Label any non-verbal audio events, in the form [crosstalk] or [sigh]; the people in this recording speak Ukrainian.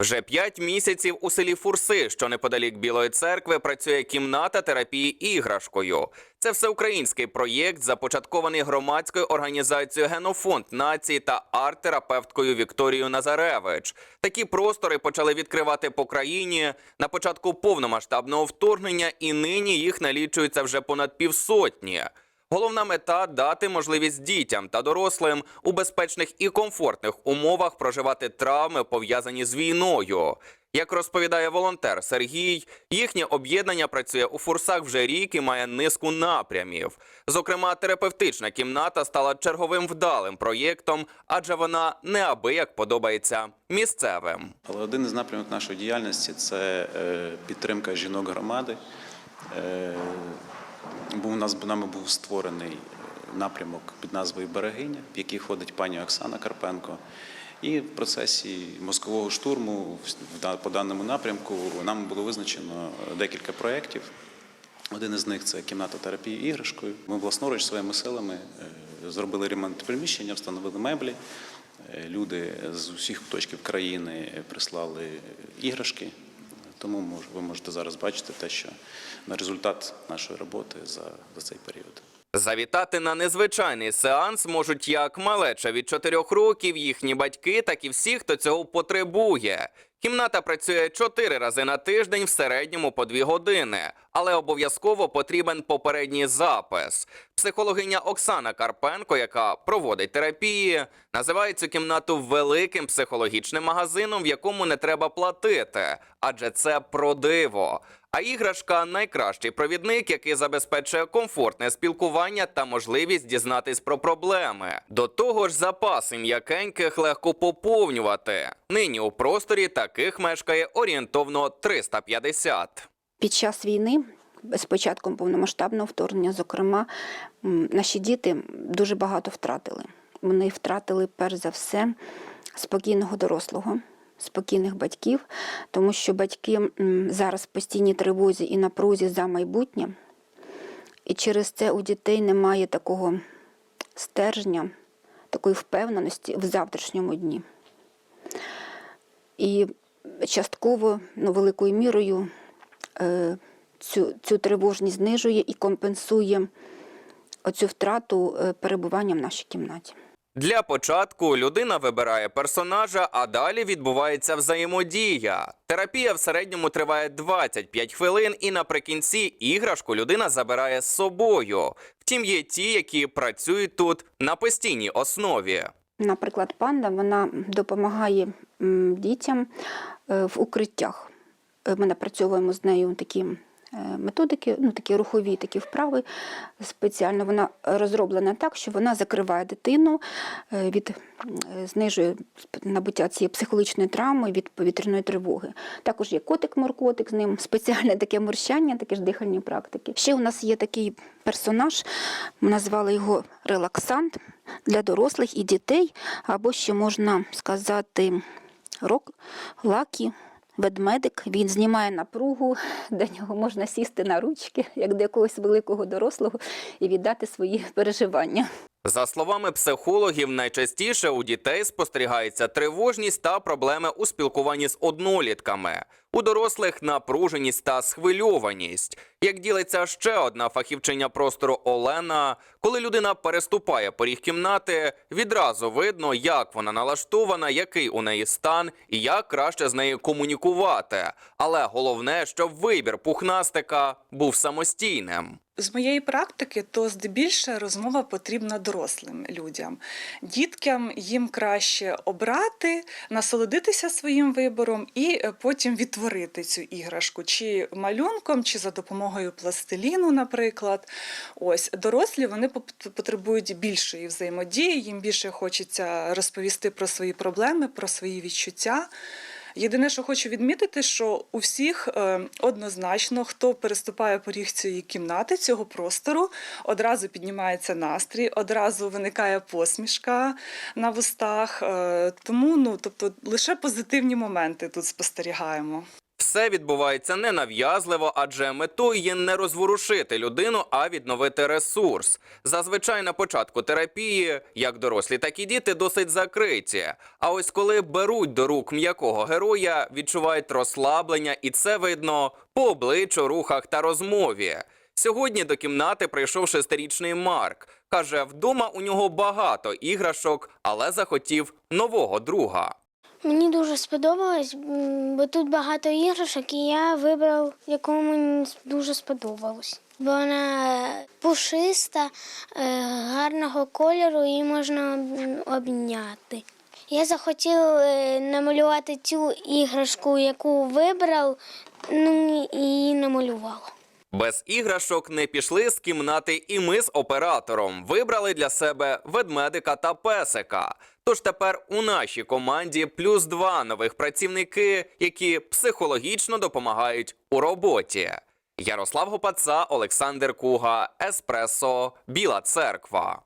Вже п'ять місяців у селі Фурси, що неподалік Білої церкви, працює кімната терапії іграшкою. Це всеукраїнський проєкт, започаткований громадською організацією Генофонд нації та арт-терапевткою Вікторією Назаревич. Такі простори почали відкривати по країні на початку повномасштабного вторгнення, і нині їх налічується вже понад півсотні. Головна мета дати можливість дітям та дорослим у безпечних і комфортних умовах проживати травми, пов'язані з війною. Як розповідає волонтер Сергій, їхнє об'єднання працює у фурсах вже рік і має низку напрямів. Зокрема, терапевтична кімната стала черговим вдалим проєктом, адже вона неабияк подобається місцевим. Але один із напрямів нашої діяльності це е, підтримка жінок громади. Е, Був нас нами був створений напрямок під назвою Берегиня, в який ходить пані Оксана Карпенко. І в процесі мозкового штурму по даному напрямку нам було визначено декілька проєктів. Один із них це кімната терапії іграшкою. Ми власноруч своїми силами е, зробили ремонт приміщення, встановили меблі. Е, Люди з усіх куточків країни прислали іграшки. Тому ви можете зараз бачити те, що на результат нашої роботи за, за цей період. Завітати на незвичайний сеанс можуть як малеча від 4 років, їхні батьки, так і всі, хто цього потребує. Кімната працює 4 рази на тиждень, в середньому по 2 години, але обов'язково потрібен попередній запис. Психологиня Оксана Карпенко, яка проводить терапії, називає цю кімнату великим психологічним магазином, в якому не треба платити, адже це про диво. А іграшка найкращий провідник, який забезпечує комфортне спілкування та можливість дізнатись про проблеми. До того ж, запаси м'якеньких легко поповнювати. Нині у просторі таких мешкає орієнтовно 350. Під час війни, з початком повномасштабного вторгнення, зокрема, наші діти дуже багато втратили. Вони втратили перш за все спокійного дорослого, спокійних батьків, тому що батьки зараз в постійній тривозі і напрузі за майбутнє. І через це у дітей немає такого стержня, такої впевненості в завтрашньому дні. І частково, ну, великою мірою, е, цю, цю тривожність знижує і компенсує оцю втрату е, перебування в нашій кімнаті. Для початку людина вибирає персонажа, а далі відбувається взаємодія. Терапія в середньому триває 25 хвилин, і наприкінці іграшку людина забирає з собою. Втім, є ті, які працюють тут на постійній основі. Наприклад, панда вона допомагає дітям е, в укриттях. Е, Ми напрацьовуємо з нею такі е, методики, ну такі рухові такі вправи. Спеціально вона розроблена так, що вона закриває дитину від знижує набуття цієї психологічної травми від повітряної тривоги. Також є котик-моркотик з ним, [laughs] спеціальне таке морщання, такі ж дихальні практики. Ще у нас є такий персонаж, ми назвали його релаксант для дорослих і дітей, або ще можна сказати рок, лакі. Ведмедик він знімає напругу, до нього можна сісти на ручки, як до якогось великого дорослого, і віддати свої переживання. За словами психологів, найчастіше у дітей спостерігається тривожність та проблеми у спілкуванні з однолітками. У дорослих напруженість та схвильованість. Як ділиться ще одна фахівчиня простору Олена, коли людина переступає поріг кімнати, відразу видно, як вона налаштована, який у неї стан і як краще з нею комунікувати. Але головне, щоб вибір пухнастика був самостійним. З моєї практики, то здебільше розмова потрібна дорослим людям. Діткам їм краще обрати, насолодитися своїм вибором і е, потім відтворити цю іграшку, чи малюнком, чи за допомогою пластиліну, наприклад. Ось дорослі вони потребують більшої взаємодії, їм більше хочеться розповісти про свої проблеми, про свої відчуття. Єдине, що хочу відмітити, що у всіх е, однозначно, хто переступає поріг цієї кімнати, цього простору, одразу піднімається настрій, одразу виникає посмішка на вустах. Е, тому ну, тобто, лише позитивні моменти тут спостерігаємо. Все відбувається ненав'язливо, адже метою є не розворушити людину, а відновити ресурс. Зазвичай на початку терапії, як дорослі, так і діти досить закриті. А ось коли беруть до рук м'якого героя, відчувають розслаблення, і це видно по обличчю, рухах та розмові. Сьогодні до кімнати прийшов шестирічний Марк. Каже, вдома у нього багато іграшок, але захотів нового друга. Мені дуже сподобалось, бо тут багато іграшок, і я вибрав, яку мені дуже сподобалось. Бо вона пушиста, е, гарного кольору і можна обняти. Я захотів е, намалювати цю іграшку, яку вибрав, ну і її намалював. Без іграшок не пішли з кімнати, і ми з оператором вибрали для себе ведмедика та песика. Тож тепер у нашій команді плюс два нових працівники, які психологічно допомагають у роботі. Ярослав Гопаца, Олександр Куга, Еспресо, Біла Церква.